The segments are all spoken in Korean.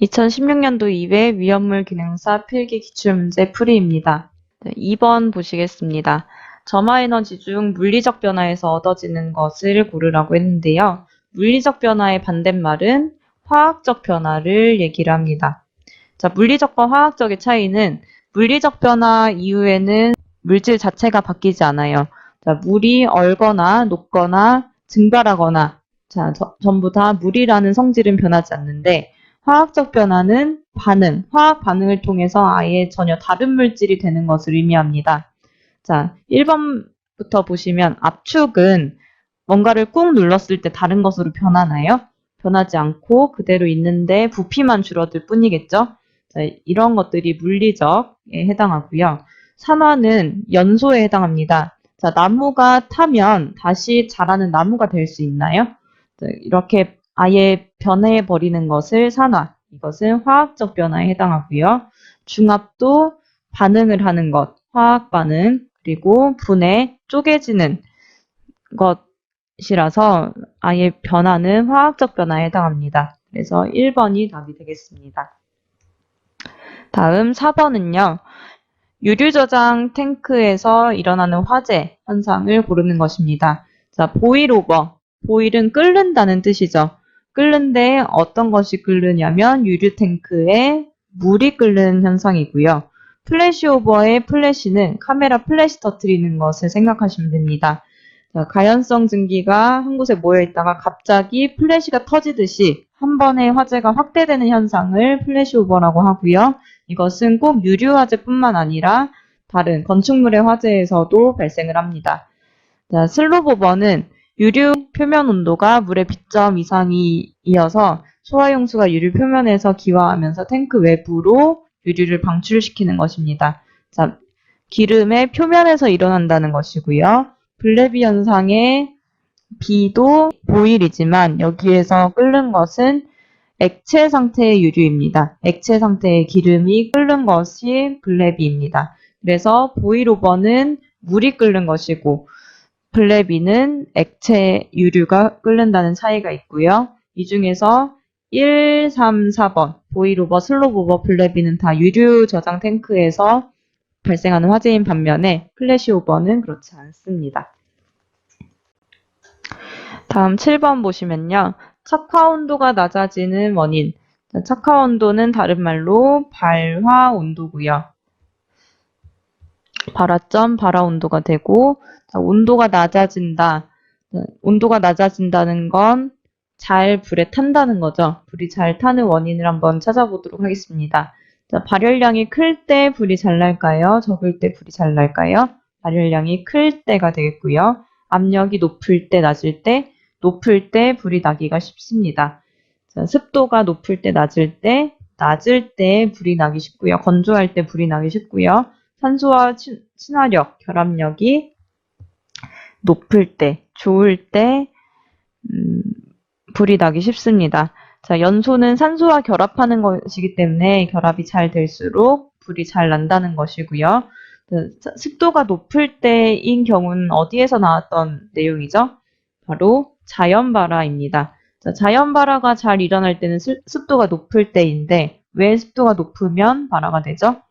2016년도 2회 위험물 기능사 필기 기출문제 풀이입니다. 네, 2번 보시겠습니다. 점화에너지 중 물리적 변화에서 얻어지는 것을 고르라고 했는데요. 물리적 변화의 반대말은 화학적 변화를 얘기를 합니다. 자, 물리적과 화학적의 차이는 물리적 변화 이후에는 물질 자체가 바뀌지 않아요. 자, 물이 얼거나 녹거나 증발하거나 자, 저- 전부 다 물이라는 성질은 변하지 않는데 화학적 변화는 반응, 화학 반응을 통해서 아예 전혀 다른 물질이 되는 것을 의미합니다. 자, 1번부터 보시면 압축은 뭔가를 꾹 눌렀을 때 다른 것으로 변하나요? 변하지 않고 그대로 있는데 부피만 줄어들 뿐이겠죠? 자, 이런 것들이 물리적에 해당하고요. 산화는 연소에 해당합니다. 자, 나무가 타면 다시 자라는 나무가 될 수 있나요? 자, 이렇게 아예 변해 버리는 것을 산화, 이것은 화학적 변화에 해당하고요. 중합도 반응을 하는 것, 화학 반응, 그리고 분해, 쪼개지는 것이라서 아예 변화는 화학적 변화에 해당합니다. 그래서 1번이 답이 되겠습니다. 다음 4번은요. 유류 저장 탱크에서 일어나는 화재 현상을 고르는 것입니다. 자, 보일 오버. 보일은 끓는다는 뜻이죠. 끓는데 어떤 것이 끓느냐면 유류 탱크에 물이 끓는 현상이고요. 플래시 오버의 플래시는 카메라 플래시 터트리는 것을 생각하시면 됩니다. 자, 가연성 증기가 한 곳에 모여 있다가 갑자기 플래시가 터지듯이 한 번에 화재가 확대되는 현상을 플래시 오버라고 하고요. 이것은 꼭 유류 화재뿐만 아니라 다른 건축물의 화재에서도 발생을 합니다. 자, 슬로보버는 유류 표면 온도가 물의 B점 이상이 이어서 소화용수가 유류 표면에서 기화하면서 탱크 외부로 유류를 방출시키는 것입니다. 자, 기름의 표면에서 일어난다는 것이고요. 블레비 현상의 B도 보일이지만 여기에서 끓는 것은 액체 상태의 유류입니다. 액체 상태의 기름이 끓는 것이 블레비입니다. 그래서 보일 오버는 물이 끓는 것이고 블레비는 액체 유류가 끓는다는 차이가 있고요. 이 중에서 1, 3, 4번 보일오버, 슬로브오버, 블레비는 다 유류 저장 탱크에서 발생하는 화재인 반면에 플래시오버는 그렇지 않습니다. 다음 7번 보시면요. 착화 온도가 낮아지는 원인. 자, 착화 온도는 다른 말로 발화 온도고요. 발화점, 발화 온도가 되고 자, 온도가 낮아진다. 자, 온도가 낮아진다는 건 잘 불에 탄다는 거죠. 불이 잘 타는 원인을 한번 찾아보도록 하겠습니다. 자, 발열량이 클 때 불이 잘 날까요? 적을 때 불이 잘 날까요? 발열량이 클 때가 되겠고요. 압력이 높을 때, 낮을 때, 높을 때 불이 나기가 쉽습니다. 자, 습도가 높을 때, 낮을 때, 낮을 때 불이 나기 쉽고요. 건조할 때 불이 나기 쉽고요. 산소와 친, 친화력, 결합력이 높을 때, 좋을 때 음, 불이 나기 쉽습니다. 자, 연소는 산소와 결합하는 것이기 때문에 결합이 잘 될수록 불이 잘 난다는 것이고요. 그, 자, 습도가 높을 때인 경우는 어디에서 나왔던 내용이죠? 바로 자연발화입니다. 자, 자연발화가 잘 일어날 때는 습- 습도가 높을 때인데 왜 습도가 높으면 발화가 되죠?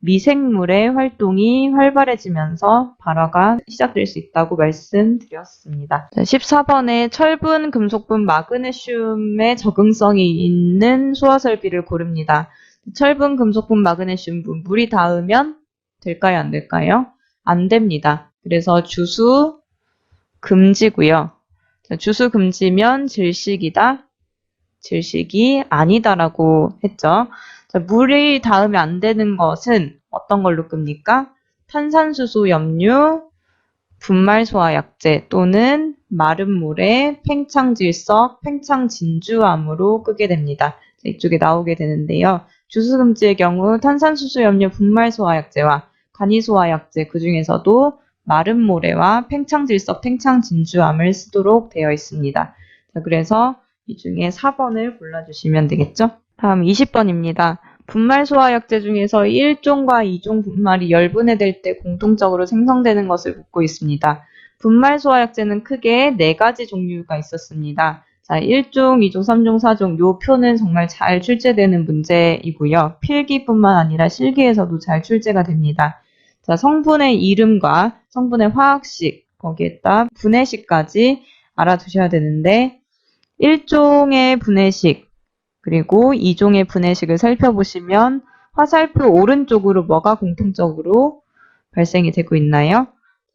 미생물의 활동이 활발해지면서 발화가 시작될 수 있다고 말씀드렸습니다. 자, 14번에 철분, 금속분, 마그네슘의 적응성이 있는 소화 설비를 고릅니다. 철분, 금속분, 마그네슘분, 물이 닿으면 될까요? 안 될까요? 안 됩니다. 그래서 주수 금지고요. 자, 주수 금지면 질식이다. 질식이 아니다라고 했죠. 자, 물이 닿으면 안 되는 것은 어떤 걸로 끕니까? 탄산수소 염류, 분말소화약제 또는 마른 물에 팽창질석, 팽창진주암으로 끄게 됩니다. 자, 이쪽에 나오게 되는데요. 주수금지의 경우 탄산수소 염류 분말소화약제와 간이소화약제 그 중에서도 마른 모래와 팽창질석, 팽창진주암을 쓰도록 되어 있습니다. 자, 그래서 이 중에 4번을 골라주시면 되겠죠? 다음 20번입니다. 분말 소화약제 중에서 1종과 2종 분말이 열분해 될 때 공통적으로 생성되는 것을 묻고 있습니다. 분말 소화약제는 크게 네 가지 종류가 있었습니다. 자, 1종, 2종, 3종, 4종 요 표는 정말 잘 출제되는 문제이고요. 필기뿐만 아니라 실기에서도 잘 출제가 됩니다. 자, 성분의 이름과 성분의 화학식, 거기에다 분해식까지 알아두셔야 되는데 1종의 분해식 그리고 2종의 분해식을 살펴보시면 화살표 오른쪽으로 뭐가 공통적으로 발생이 되고 있나요?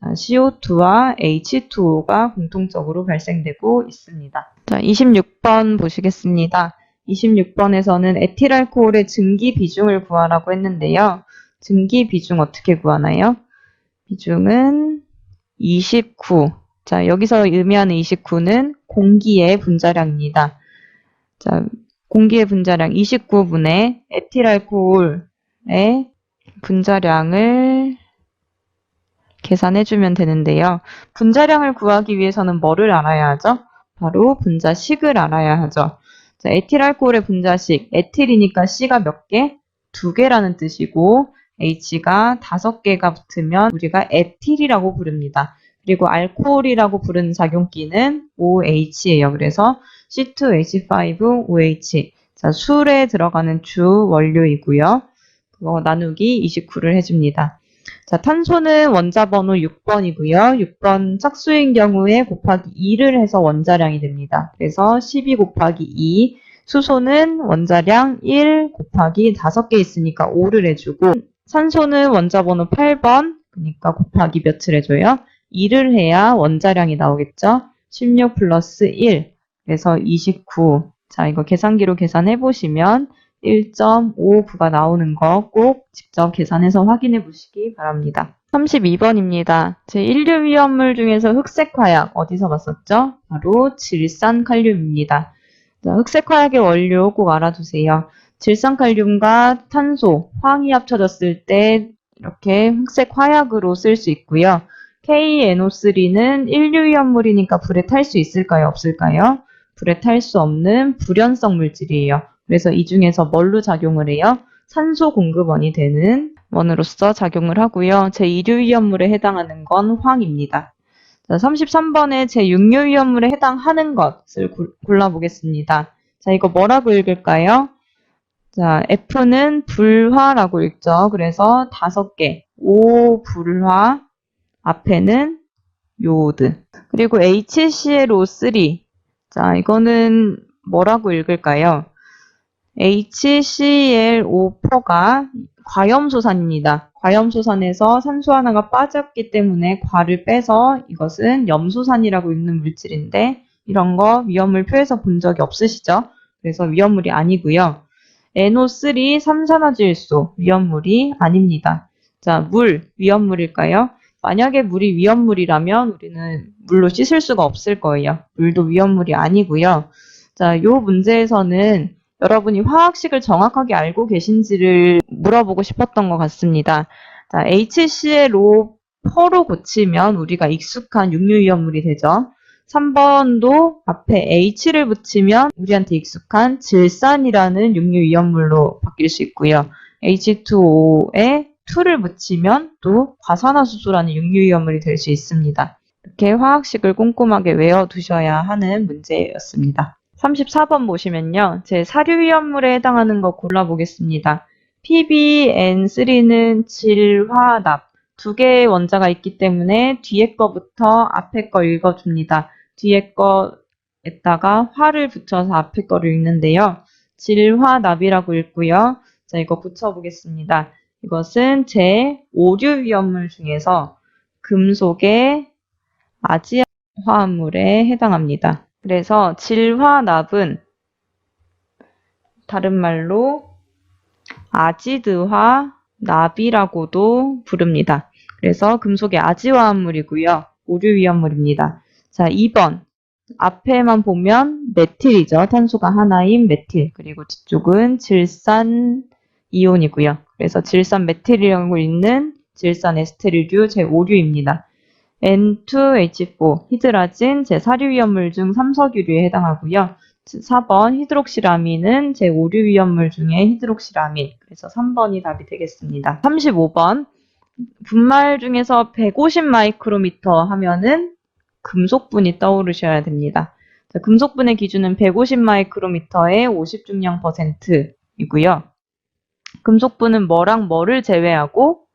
자, CO2와 H2O가 공통적으로 발생되고 있습니다. 자, 26번 보시겠습니다. 26번에서는 에틸알코올의 증기 비중을 구하라고 했는데요. 증기 비중 어떻게 구하나요? 비중은 29. 자, 여기서 의미하는 29는 공기의 분자량입니다. 자, 공기의 분자량 29분의 에틸알코올의 분자량을 계산해 주면 되는데요. 분자량을 구하기 위해서는 뭐를 알아야 하죠? 바로 분자식을 알아야 하죠. 자, 에틸알코올의 분자식, 에틸이니까 C가 몇 개? 두 개라는 뜻이고 H가 다섯 개가 붙으면 우리가 에틸이라고 부릅니다. 그리고 알코올이라고 부르는 작용기는 OH예요. 그래서 C2H5OH. 자, 술에 들어가는 주 원료이고요. 그거 나누기 29를 해줍니다. 자, 탄소는 원자 번호 6번이고요. 6번 짝수인 경우에 곱하기 2를 해서 원자량이 됩니다. 그래서 12 곱하기 2. 수소는 원자량 1 곱하기 5개 있으니까 5를 해주고 산소는 원자 번호 8번 그러니까 곱하기 몇을 해줘요? 2를 해야 원자량이 나오겠죠? 16 플러스 1 그래서 29. 자, 이거 계산기로 계산해 보시면 1.59가 나오는 거 꼭 직접 계산해서 확인해 보시기 바랍니다. 32번입니다. 제1류 위험물 중에서 흑색 화약 어디서 봤었죠? 바로 질산칼륨입니다. 자, 흑색 화약의 원료 꼭 알아두세요. 질산칼륨과 탄소, 황이 합쳐졌을 때 이렇게 흑색 화약으로 쓸 수 있고요. KNO3는 1류 위험물이니까 불에 탈 수 있을까요? 없을까요? 불에 탈 수 없는 불연성 물질이에요. 그래서 이 중에서 뭘로 작용을 해요? 산소 공급원이 되는 원으로서 작용을 하고요. 제2류 위험물에 해당하는 건 황입니다. 자, 33번에 제6류 위험물에 해당하는 것을 구- 골라보겠습니다. 자, 이거 뭐라고 읽을까요? 자, F는 불화라고 읽죠. 그래서 다섯 개. O 불화. 앞에는 요오드. 그리고 HClO3. 자, 이거는 뭐라고 읽을까요? HClO4가 과염소산입니다. 과염소산에서 산소 하나가 빠졌기 때문에 과를 빼서 이것은 염소산이라고 읽는 물질인데 이런 거 위험물 표에서 본 적이 없으시죠? 그래서 위험물이 아니고요. NO3 삼산화질소 위험물이 아닙니다. 자, 물 위험물일까요? 만약에 물이 위험물이라면 우리는 물로 씻을 수가 없을 거예요. 물도 위험물이 아니고요. 자, 요 문제에서는 여러분이 화학식을 정확하게 알고 계신지를 물어보고 싶었던 것 같습니다. 자, HClO4로 고치면 우리가 익숙한 육류위험물이 되죠. 3번도 앞에 H를 붙이면 우리한테 익숙한 질산이라는 육류위험물로 바뀔 수 있고요. H2O에 2를 붙이면 또 과산화수소라는 육류위험물이 될 수 있습니다. 이렇게 화학식을 꼼꼼하게 외워두셔야 하는 문제였습니다. 34번 보시면요. 제 사류위험물에 해당하는 거 골라보겠습니다. PBN3는 질화납. 두 개의 원자가 있기 때문에 뒤에 거부터 앞에 거 읽어줍니다. 뒤에 거에다가 화를 붙여서 앞에 거를 읽는데요. 질화납이라고 읽고요. 자, 이거 붙여보겠습니다. 이것은 제 5류 위험물 중에서 금속의 아지 화합물에 해당합니다. 그래서 질화납은 다른 말로 아지드화 납이라고도 부릅니다. 그래서 금속의 아지화합물이고요. 오류 위험물입니다. 자, 2번. 앞에만 보면 메틸이죠. 탄소가 하나인 메틸. 그리고 뒤쪽은 질산 이온이고요. 그래서 질산 메틸이라고 읽는 질산 에스테르류 제5류입니다. N2H4 히드라진 제4류 위험물 중 삼석유류에 해당하고요. 4번 히드록시라민은 제5류 위험물 중에 히드록시라민. 그래서 3번이 답이 되겠습니다. 35번 분말 중에서 150 마이크로미터 하면은 금속분이 떠오르셔야 됩니다. 자, 금속분의 기준은 150 마이크로미터에 50 중량 퍼센트이고요. 금속분은 뭐랑 뭐를 제외하고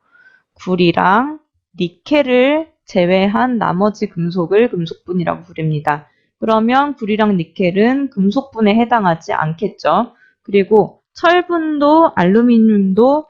구리랑 니켈을 제외한 나머지 금속을 금속분이라고 부릅니다. 그러면 구리랑 니켈은 금속분에 해당하지 않겠죠. 그리고 철분도 알루미늄도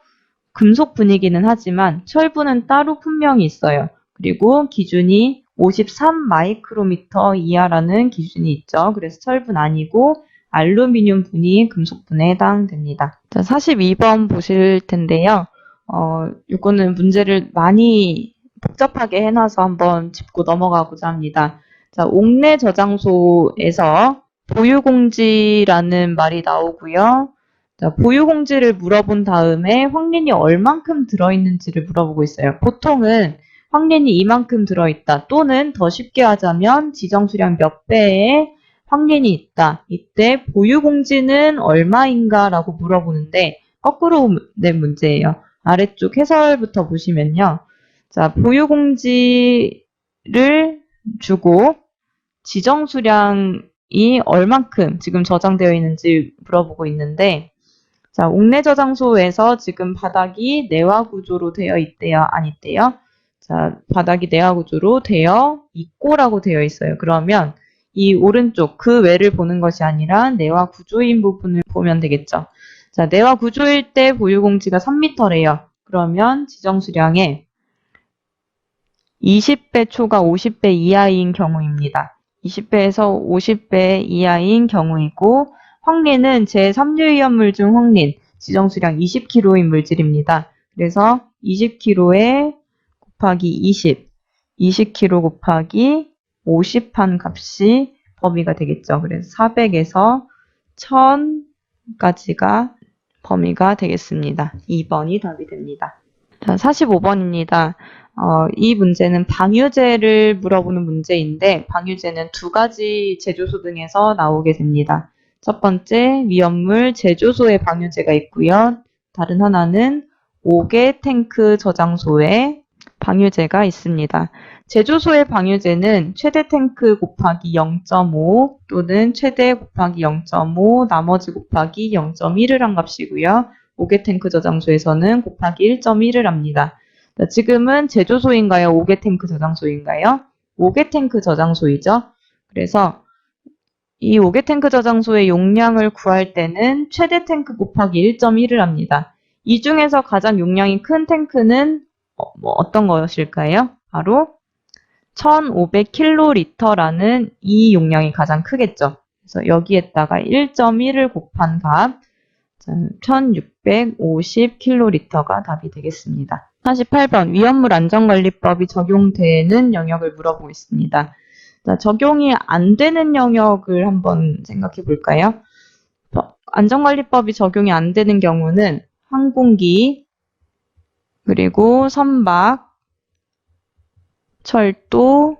금속분이기는 하지만 철분은 따로 분명히 있어요. 그리고 기준이 53 마이크로미터 이하라는 기준이 있죠. 그래서 철분 아니고 알루미늄 분이 금속분에 해당됩니다. 자, 42번 보실 텐데요. 어, 이거는 문제를 많이 복잡하게 해놔서 한번 짚고 넘어가고자 합니다. 자, 옥내 저장소에서 보유공지라는 말이 나오고요. 자, 보유공지를 물어본 다음에 황린이 얼만큼 들어있는지를 물어보고 있어요. 보통은 황린이 이만큼 들어있다 또는 더 쉽게 하자면 지정수량 몇 배의 황린이 있다. 이때 보유공지는 얼마인가 라고 물어보는데 거꾸로 낸 문제예요. 아래쪽 해설부터 보시면요. 자, 보유공지를 주고 지정 수량이 얼만큼 지금 저장되어 있는지 물어보고 있는데 자, 옥내 저장소에서 지금 바닥이 내화 구조로 되어 있대요? 안 있대요? 자, 바닥이 내화 구조로 되어 있고라고 되어 있어요. 그러면 이 오른쪽 그 외를 보는 것이 아니라 내화 구조인 부분을 보면 되겠죠. 자, 내화 구조일 때 보유공지가 3m래요. 그러면 지정 수량의 20배 초과 50배 이하인 경우입니다. 20배에서 50배 이하인 경우이고 황린은 제3유위험물 중 황린 지정 수량 20kg인 물질입니다. 그래서 20kg에 곱하기 20, 20kg 곱하기 50한 값이 범위가 되겠죠. 그래서 400에서 1000까지가 범위가 되겠습니다. 2번이 답이 됩니다. 자, 45번입니다. 어, 이 문제는 방유제를 물어보는 문제인데 방유제는 두 가지 제조소 등에서 나오게 됩니다. 첫 번째 위험물 제조소에 방유제가 있고요. 다른 하나는 5개 탱크 저장소에 방유제가 있습니다. 제조소의 방유제는 최대 탱크 곱하기 0.5 또는 최대 곱하기 0.5 나머지 곱하기 0.1을 한 값이고요. 5개 탱크 저장소에서는 곱하기 1.1을 합니다. 자, 지금은 제조소인가요? 5개 탱크 저장소인가요? 5개 탱크 저장소이죠. 그래서 이 5개 탱크 저장소의 용량을 구할 때는 최대 탱크 곱하기 1.1을 합니다. 이 중에서 가장 용량이 큰 탱크는 어, 뭐 어떤 것일까요? 바로 1500kL라는 이 용량이 가장 크겠죠. 그래서 여기에다가 1.1을 곱한 값 1650kL가 답이 되겠습니다. 48번 위험물 안전관리법이 적용되는 영역을 물어보고 있습니다. 자, 적용이 안 되는 영역을 한번 생각해 볼까요? 안전관리법이 적용이 안 되는 경우는 항공기, 그리고 선박, 철도,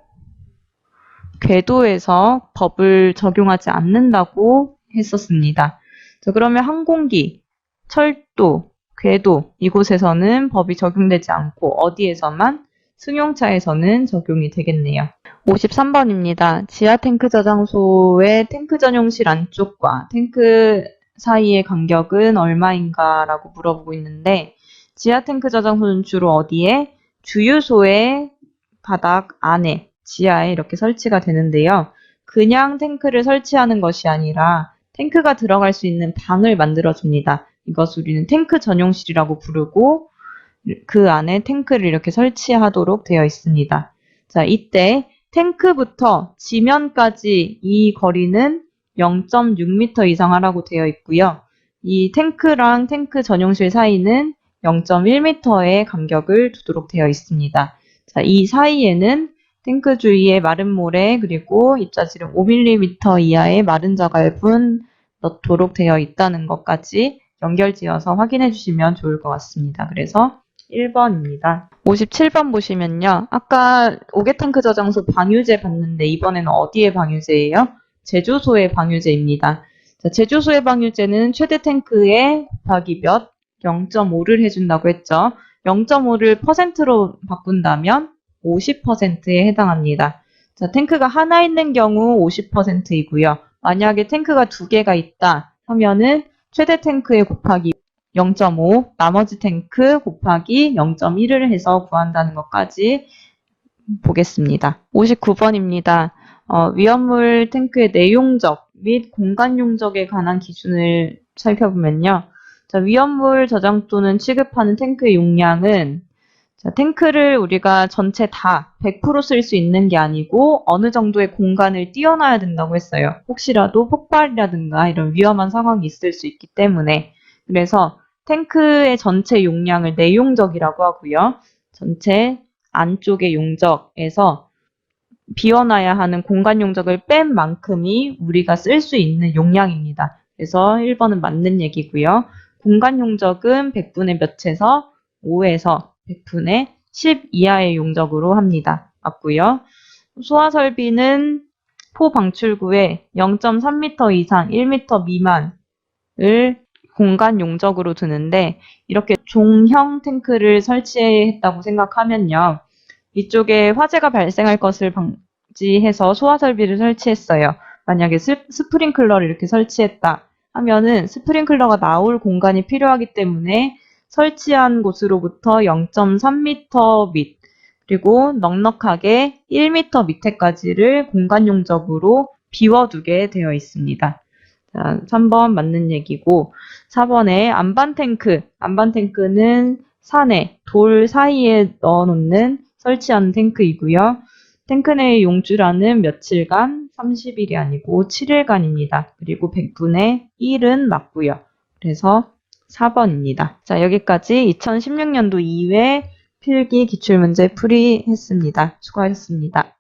궤도에서 법을 적용하지 않는다고 했었습니다. 자, 그러면 항공기, 철도, 궤도 이곳에서는 법이 적용되지 않고 어디에서만 승용차에서는 적용이 되겠네요. 53번입니다. 지하 탱크 저장소의 탱크 전용실 안쪽과 탱크 사이의 간격은 얼마인가 라고 물어보고 있는데 지하 탱크 저장소는 주로 어디에? 주유소의 바닥 안에 지하에 이렇게 설치가 되는데요. 그냥 탱크를 설치하는 것이 아니라 탱크가 들어갈 수 있는 방을 만들어 줍니다. 이것을 우리는 탱크 전용실이라고 부르고 그 안에 탱크를 이렇게 설치하도록 되어 있습니다. 자, 이때 탱크부터 지면까지 이 거리는 0.6m 이상 하라고 되어 있고요. 이 탱크랑 탱크 전용실 사이는 0.1m의 간격을 두도록 되어 있습니다. 자, 이 사이에는 탱크 주위에 마른 모래 그리고 입자지름 5mm 이하의 마른 자갈분 넣도록 되어 있다는 것까지 연결지어서 확인해 주시면 좋을 것 같습니다. 그래서 1번입니다. 57번 보시면요. 아까 5개 탱크 저장소 방유제 봤는데 이번에는 어디에 방유제예요? 제조소의 방유제입니다. 자, 제조소의 방유제는 최대 탱크에 곱하기 몇? 0.5를 해준다고 했죠. 0.5를 퍼센트로 바꾼다면 50%에 해당합니다. 자, 탱크가 하나 있는 경우 50%이고요. 만약에 탱크가 두 개가 있다 하면은 최대 탱크의 곱하기 0.5, 나머지 탱크 곱하기 0.1을 해서 구한다는 것까지 보겠습니다. 59번입니다. 어, 위험물 탱크의 내용적 및 공간 용적에 관한 기준을 살펴보면요. 자, 위험물 저장 또는 취급하는 탱크의 용량은 자, 탱크를 우리가 전체 다 100%쓸 수 있는 게 아니고 어느 정도의 공간을 띄워놔야 된다고 했어요. 혹시라도 폭발이라든가 이런 위험한 상황이 있을 수 있기 때문에 그래서 탱크의 전체 용량을 내용적이라고 하고요. 전체 안쪽의 용적에서 비워놔야 하는 공간 용적을 뺀 만큼이 우리가 쓸 수 있는 용량입니다. 그래서 1번은 맞는 얘기고요. 공간 용적은 100분의 몇에서 5에서 100분의 10 이하의 용적으로 합니다. 맞고요. 소화 설비는 포 방출구에 0.3m 이상 1m 미만을 공간 용적으로 두는데 이렇게 종형 탱크를 설치했다고 생각하면요. 이쪽에 화재가 발생할 것을 방지해서 소화 설비를 설치했어요. 만약에 스, 스프링클러를 이렇게 설치했다 하면은 스프링클러가 나올 공간이 필요하기 때문에 설치한 곳으로부터 0.3m 밑 그리고 넉넉하게 1m 밑에까지를 공간 용적으로 비워두게 되어 있습니다. 자, 3번 맞는 얘기고 4번에 안반 탱크. 안반 탱크는 산에 돌 사이에 넣어놓는 설치한 탱크이고요. 탱크 내의 용주라는 며칠간 30일이 아니고 7일간입니다. 그리고 100분의 1은 맞고요. 그래서 4번입니다. 자, 여기까지 2016년도 2회 필기 기출문제 풀이했습니다. 수고하셨습니다.